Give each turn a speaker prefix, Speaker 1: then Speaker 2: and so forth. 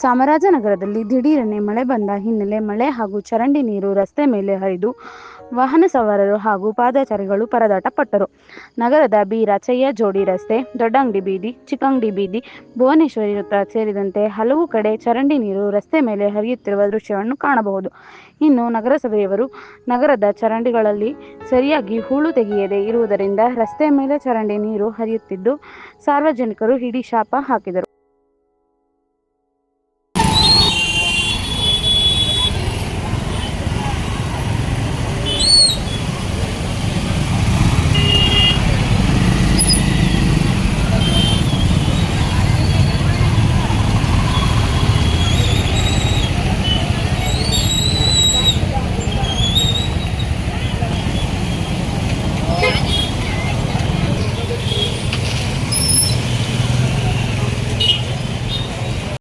Speaker 1: ಚಾಮರಾಜನಗರದಲ್ಲಿ ದಿಢೀರನೆ ಮಳೆ ಬಂದ ಹಿನ್ನೆಲೆ ಮಳೆ ಹಾಗೂ ಚರಂಡಿ ನೀರು ರಸ್ತೆ ಮೇಲೆ ಹರಿದು ವಾಹನ ಸವಾರರು ಹಾಗೂ ಪಾದಚಾರಿಗಳು ಪರದಾಟ ಪಟ್ಟರು ನಗರದ ಬಿ. ರಾಚಯ್ಯ ಜೋಡಿ ರಸ್ತೆ, ದೊಡ್ಡಂಗಡಿ ಬೀದಿ, ಚಿಕ್ಕಂಗಡಿ ಬೀದಿ, ಭುವನೇಶ್ವರಿ ವೃತ್ತ ಸೇರಿದಂತೆ ಹಲವು ಕಡೆ ಚರಂಡಿ ನೀರು ರಸ್ತೆ ಮೇಲೆ ಹರಿಯುತ್ತಿರುವ ದೃಶ್ಯವನ್ನು ಕಾಣಬಹುದು. ಇನ್ನು ನಗರಸಭೆಯವರು ನಗರದ ಚರಂಡಿಗಳಲ್ಲಿ ಸರಿಯಾಗಿ ಹೂಳು ತೆಗೆಯದೇ ಇರುವುದರಿಂದ ರಸ್ತೆ ಮೇಲೆ ಚರಂಡಿ ನೀರು ಹರಿಯುತ್ತಿದ್ದು ಸಾರ್ವಜನಿಕರು ಹಿಡಿಶಾಪ ಹಾಕಿದರು.